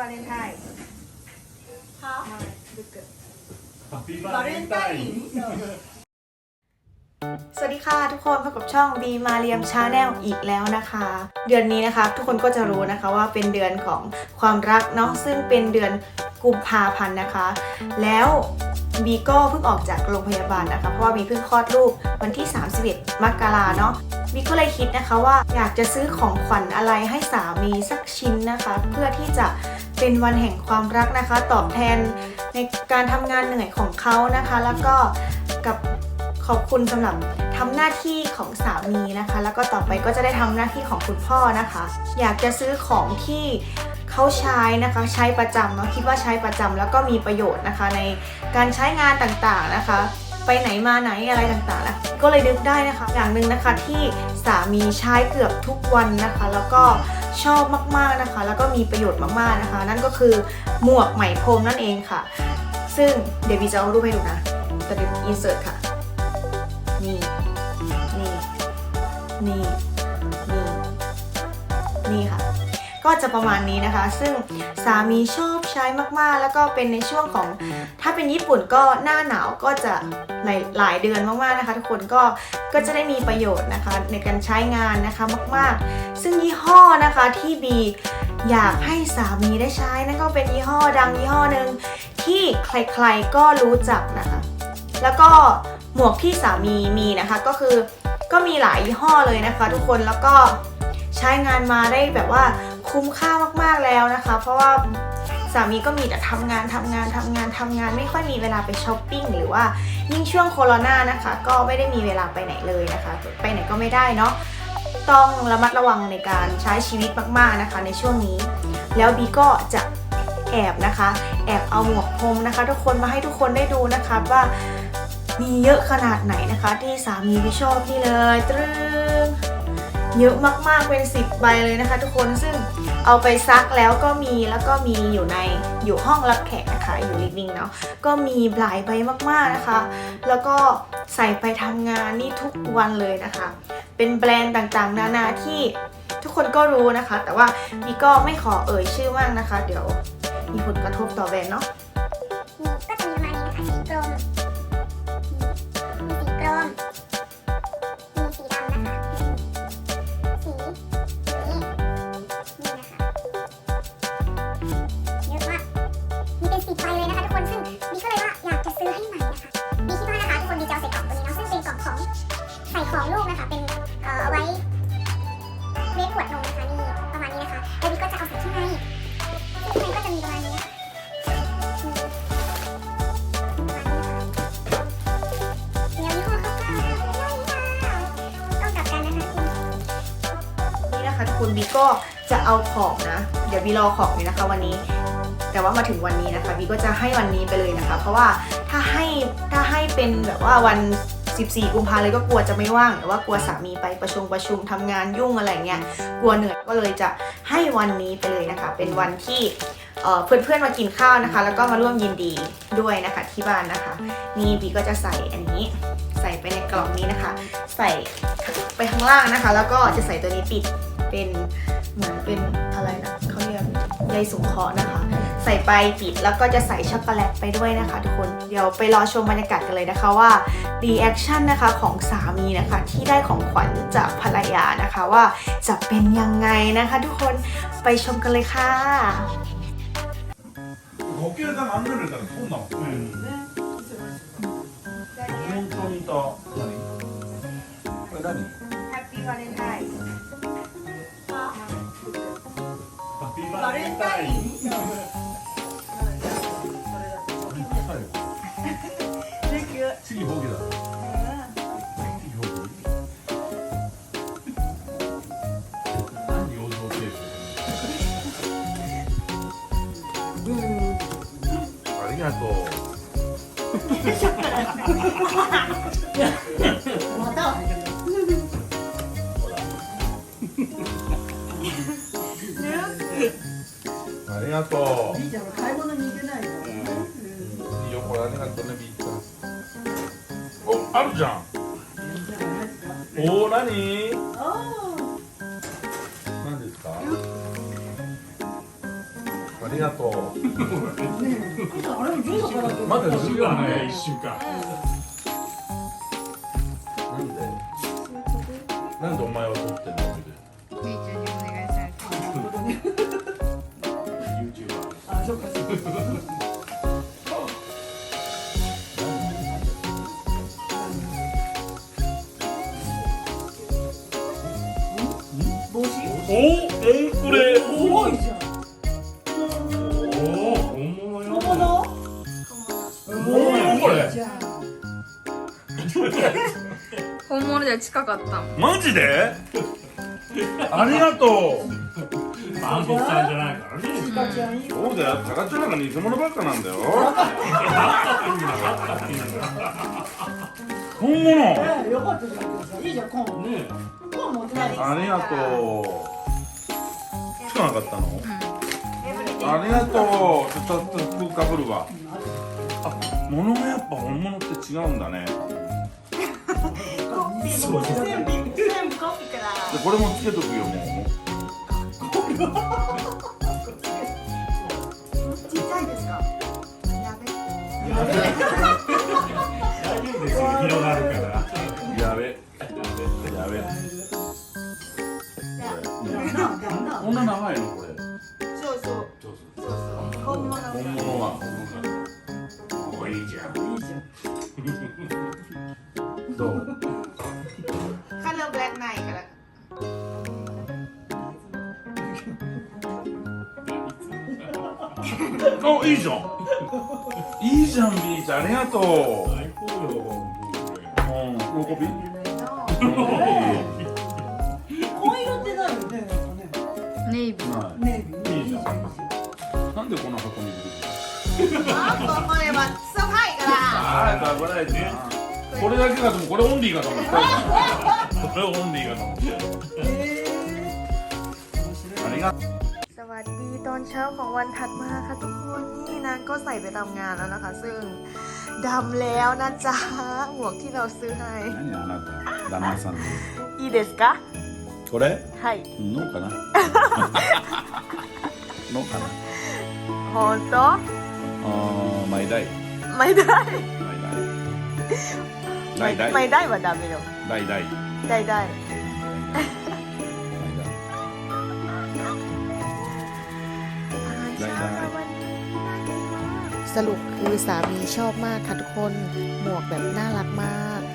วาเลนไทน์ค่ะสวัสดีค่ะทุกคนพบกับช่องบีมาเรียมชาแนลอีกแล้วนะคะ เดือนนี้นะคะ ทุกคนก็จะรู้นะคะว่าเป็นเดือนของความรักเนาะซึ่งเป็นเดือนกุมภาพันธ์นะคะ แล้วบีก็เพิ่งออกจากโรงพยาบาลนะคะ เพราะว่าบีเพิ่งคลอดลูกวันที่ 31 มกราเนาะบีก็เลยคิดนะคะว่าอยากจะซื้อของขวัญอะไรให้สามีสักชิ้นนะคะ เพื่อที่จะ เป็นวันแห่งความรักนะคะ ตอบแทนในการทำงานเหนื่อยของเขานะคะ แล้วก็กับขอบคุณสำหรับทำหน้าที่ของสามีนะคะ แล้วก็ต่อไปก็จะได้ทำหน้าที่ของคุณพ่อนะคะ อยากจะซื้อของที่เขาใช้นะคะใช้ประจำเนาะคิดว่าใช้ประจำแล้วก็มีประโยชน์นะคะ ในการใช้งานต่างๆนะคะ ไปไหนมาไหนอะไรต่างๆนะก็เลยนึกได้นะคะ อย่างหนึ่งนะคะที่สามีใช้เกือบทุกวันนะคะ แล้วก็ ชอบมากๆนะคะ แล้วก็มีประโยชน์มากๆนะคะ นั่นก็คือหมวกไหมพรมนั่นเองค่ะ ซึ่งเดี๋ยวบีจะเอารูปให้ดูนะแต่เดี๋ยวอินเสิร์ตค่ะ นี่ นี่ นี่ นี่ นี่ค่ะ ก็จะประมาณนี้นะคะ ซึ่งสามีชอบใช้มากๆ แล้วก็เป็นในช่วงของ ถ้าเป็นญี่ปุ่นก็หน้าหนาวก็จะหลายหลายเดือนมากๆนะคะ ทุกคนก็ก็จะได้มีประโยชน์นะคะ ในการใช้งานนะคะมากๆ ซึ่งยี่ห้อนะคะที่บีอยากให้สามีได้ใช้นั่นก็เป็นยี่ห้อดังยี่ห้อหนึ่งที่ใครๆก็รู้จักนะคะ แล้วก็หมวกที่สามีมีนะคะก็คือก็มีหลายยี่ห้อเลยนะคะ ทุกคนแล้วก็ใช้งานมาได้แบบว่า คุ้มค่ามากๆแล้วนะคะ เพราะว่าสามีก็มีแต่ทำงานทำงานทำงานทำงาน ไม่ค่อยมีเวลาไปช้อปปิ้งหรือว่ายิ่งช่วงโควิดนะคะ ก็ไม่ได้มีเวลาไปไหนเลยนะคะ ไปไหนก็ไม่ได้เนาะต้องระมัดระวังในการใช้ชีวิตมากๆนะคะ ในช่วงนี้ แล้วบีก็จะแอบนะคะ แอบเอาหมวกพรมนะคะ ทุกคนมาให้ทุกคนได้ดูนะคะว่ามีเยอะขนาดไหนนะคะ ที่สามีพี่ชอบนี่เลยตรึงเยอะมากๆเป็น 10 ใบเลยนะคะ ทุกคนซึ่ง เอาไปซักแล้วก็มีแล้วก็มีอยู่ในอยู่ห้องรับแขกนะคะอยู่ลิฟวิ่งเนาะก็มีหลายใบมากๆนะคะ แล้วก็ใส่ไปทำงานนี่ทุกวันเลยนะคะ เป็นแบรนด์ต่างๆ นานาที่ทุกคนก็รู้นะคะ แต่ว่าพี่ก็ไม่ขอเอ่ยชื่อมากนะคะ เดี๋ยวมีผลกระทบต่อแบรนด์เนาะก็จะมีประมาณนี้นะคะสีกรมสีกรม ก็จะเอาของนะ เดี๋ยวบีรอของอยู่นะคะวันนี้ แต่ว่ามาถึงวันนี้นะคะบีก็จะให้วันนี้ไปเลยนะคะ เพราะว่าถ้าให้ถ้าให้เป็นแบบว่าวัน 14 กุมภาเลยก็กลัวจะไม่ว่างหรือว่ากลัวสามีไปประชุมประชุมทำงานยุ่งอะไรเงี้ยกลัวเหนื่อยก็เลยจะให้วันนี้ไปเลยนะคะ เป็นวันที่เอ่อเพื่อนๆมากินข้าวนะคะ แล้วก็มาร่วมยินดีด้วยนะคะที่บ้านนะคะ นี่บีก็จะใส่อันนี้ใส่ไปในกล่องนี้นะคะ ใส่ไปข้างล่างนะคะ แล้วก็จะใส่ตัวนี้ปิด เป็นเหมือนเป็นอะไรนะเขาเรียกใยสุงเคราะห์นะคะ ใส่ไปปิดแล้วก็จะใส่ช็อกโกแลตไปด้วยนะคะทุกคนเดี๋ยวไปรอชมบรรยากาศกันเลยนะคะว่ารีแอคชั่นนะคะของสามีนะคะ ที่ได้ของขวัญจากภรรยานะคะว่าจะเป็นยังไงนะคะ ทุกคนไปชมกันเลยค่ะ 어깨에다가 안 내려다가 손 나 와. 엄 청. バレンタイン次ボケだありがとう。また。りがとう。じいちゃんが買い物に行けないよ。いいよこれありがとうねビーちゃん。おあるじゃん。おお何？あ何ですか？ありがとう。あれも住所からまだね。一週間じゃあ。本物では近かったマジで？ありがとバンコクさんじゃないからね。ちかちゃん。いいうそうだよ。高ちゃんなんか偽物ばっかなんだよ本物？ねよかったじゃんさいいじゃんコーンねコーン持ってないありがとう。つかなかったの。ありがとう。ちょっと服かぶるわあ物がやっぱ本物って違うんだね。そう全部全部コピーから。でこれもつけとくよもちっちゃいですか？やべ。大丈夫ですよ広がるから。うこんな長いの？どう？カラーブラックないから。あいいじゃん。いいじゃんビーチありがとう。最高ようん。喜び？紺色ってないよねネイビーなネイビー。いいじゃん。いいじゃんいなんでこの箱に入れてるの？あこれはすごいからああ、危ないですな。これだけかと思う、これオンリーかと思った。これオンリーかと思って。へありがとう。 สวัสดีตอนเช้าของวันถัดมาค่ะทุกคนนี่นางก็ใส่ไปทำงานแล้วนะคะ ซึ่งดำแล้วนะจ๊ะหมวกที่เราซื้อให้ 何あなた、旦那さんの。いいですかこれ。はいのかな。のかな。本当ああ、マイダイ。 ไม่ ได้ マイダイ。 ไม่ได้ว่าダメよダイダイ。ได้ได้ マイダイ。ได้ได้ สรุปคือสามีชอบมากค่ะทุกคน หมวกแบบน่ารักมาก